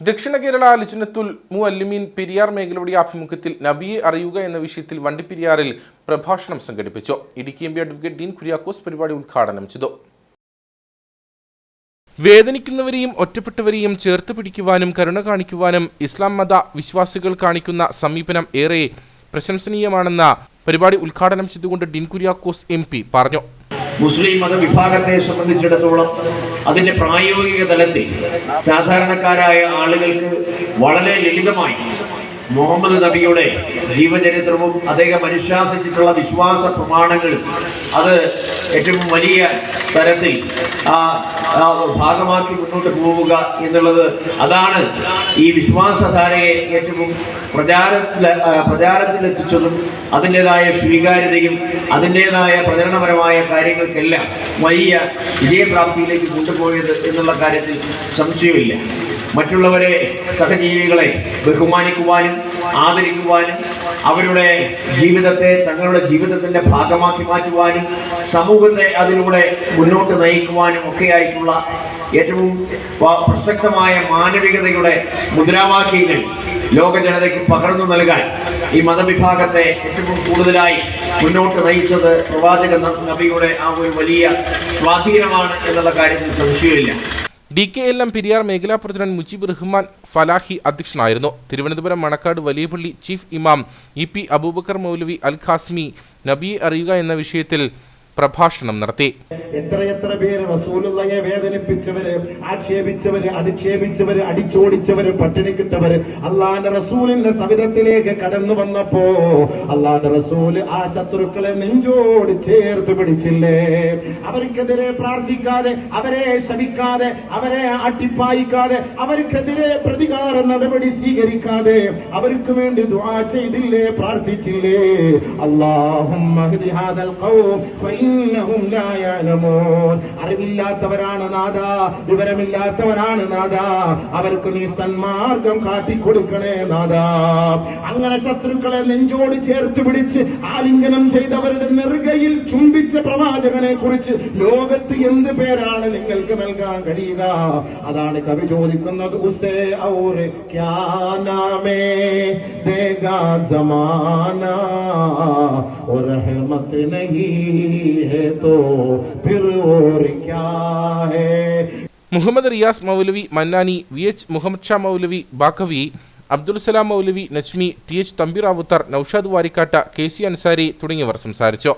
ദക്ഷിണ കേരള അലിച്ചനത്തുൽ മുഅല്ലിമീൻ പെരിയാർ മേഖലയുടെ ആഭിമുഖ്യത്തിൽ നബിയെ അറിയുക എന്ന വിഷയത്തിൽ വണ്ടിപ്പെരിയാറിൽ പ്രഭാഷണം സംഘടിപ്പിച്ചു. Idukki M P advocate Dean Kuriakose പരിപാടി ഉദ്ഘാടനം ചെയ്തു. വേദനിക്കുന്നവരെയും ഒറ്റപ്പെട്ടവരെയും ചേർത്ത് പിടിക്കുവാനും കരുണ കാണിക്കുവാനും ഇസ്ലാം മത വിശ്വാസികൾ കാണിക്കുന്ന സമീപനം ഏറെ പ്രശംസനീയമാണെന്ന പരിപാടി ഉദ്ഘാടനം ചെയ്തുകൊണ്ട് ഡീൻ കുര്യാക്കോസ് എം പി പറഞ്ഞു. മുസ്ലിം മതവിഭാഗത്തെ സംബന്ധിച്ചിടത്തോളം അതിന്റെ പ്രായോഗിക തലത്തിൽ സാധാരണക്കാരായ ആളുകൾക്ക് വളരെ ലളിതമായി മുഹമ്മദ് നബിയുടെ ജീവചരിത്രവും അദ്ദേഹം അനുശാസിച്ചിട്ടുള്ള വിശ്വാസ പ്രമാണങ്ങളും അത് ഏറ്റവും വലിയ തരത്തിൽ ഭാഗമാക്കി മുന്നോട്ട് പോവുക എന്നുള്ളത് അതാണ് ഈ വിശ്വാസധാരയെ ഏറ്റവും പ്രചാരത്തിൽ പ്രചാരത്തിലെത്തിച്ചതും അതിന്റെതായ സ്വീകാര്യതയും അതിന്റെതായ പ്രചരണപരമായ കാര്യങ്ങൾക്കെല്ലാം വലിയ വിജയപ്രാപ്തിയിലേക്ക് കൊണ്ടുപോയത് എന്നുള്ള കാര്യത്തിൽ സംശയമില്ല. മറ്റുള്ളവരെ സഹജീവികളെ ബഹുമാനിക്കുവാനും ആദരിക്കുവാനും അവരുടെ ജീവിതത്തെ തങ്ങളുടെ ജീവിതത്തിന്റെ ഭാഗമാക്കി മാറ്റുവാനും സമൂഹത്തെ അതിലൂടെ മുന്നോട്ട് നയിക്കുവാനും ഒക്കെയായിട്ടുള്ള ഏറ്റവും പ്രസക്തമായ മാനവികതയുടെ മുദ്രാവാക്യങ്ങൾ ലോക ജനതയ്ക്ക് പകർന്നു നൽകാൻ ഈ മതവിഭാഗത്തെ ഏറ്റവും കൂടുതലായി മുന്നോട്ട് നയിച്ചത് പ്രവാചക നബിയുടെ ആ ഒരു വലിയ സ്വാധീനമാണ് എന്നുള്ള കാര്യത്തിൽ സംശയമില്ല. D K L M Periyar മേഖലാ പ്രസിഡന്റ് മുജീബ് റഹ്മാൻ ഫലാഹി അധ്യക്ഷനായിരുന്നു. തിരുവനന്തപുരം മണക്കാട് വലിയപള്ളി ചീഫ് ഇമാം E P Abubakar Maulavi Al Qasimi നബിയെ അറിയുക എന്ന വിഷയത്തിൽ പ്രഭാഷണം നടത്തി. എത്രയെത്ര പേര് റസൂലുള്ളയെ വേദനിപ്പിച്ചവര് ആക്ഷേപിച്ചവര് അധിക്ഷേപിച്ചവര് അടിച്ചോടിച്ചവര് പട്ടിണിക്കിട്ടവര് അള്ളാന്റെ റസൂലിന്റെ സവിധത്തിലേക്ക് കടന്നു വന്നപ്പോ അള്ളാന്റെ റസൂൽ ആ ശത്രുക്കളെ നെഞ്ചോട് ചേർത്ത് പിടിച്ചില്ലേ? അവർക്കെതിരെ പ്രാർത്ഥിക്കാതെ അവരെ ശവിക്കാതെ അവരെ അട്ടിപ്പായിക്കാതെ അവർക്കെതിരെ പ്രതികാര നടപടി സ്വീകരിക്കാതെ അവർക്ക് വേണ്ടി ദുആ ചെയ്തില്ലേ പ്രാർത്ഥിച്ചില്ലേ? അല്ലാഹുമ്മ അറിവില്ലാത്തവരാണ് നാദ വിവരമില്ലാത്തവരാണ് നാദ അവർക്ക് നീ സന്മാർഗം കാട്ടിക്കൊടുക്കണേ നാദ അങ്ങനെ ശത്രുക്കളെ നെഞ്ചോട് ചേർത്ത് പിടിച്ച് ആലിംഗനം ചെയ്തവരുടെ നെറുകയിൽ ചുംബിച്ച പ്രവാചകനെ കുറിച്ച് ലോകത്ത് എന്ത് പേരാണ് നിങ്ങൾക്ക് നൽകാൻ കഴിയുക അതാണ് കവി ചോദിക്കുന്നത് ഉസേ ഔർ ക്യാ നാമേ ദേഗാ സമാനാ और रहमत नहीं है तो फिर और क्या है Muhammad Riyas Moulavi Mannani V H Muhammad Sha Moulavi Baqavi Abdul Salam Moulavi Najmi T H Thampiravuthar Noushad Varikkatta K C Ansari തുടങ്ങിയവർ സംസാരിച്ചു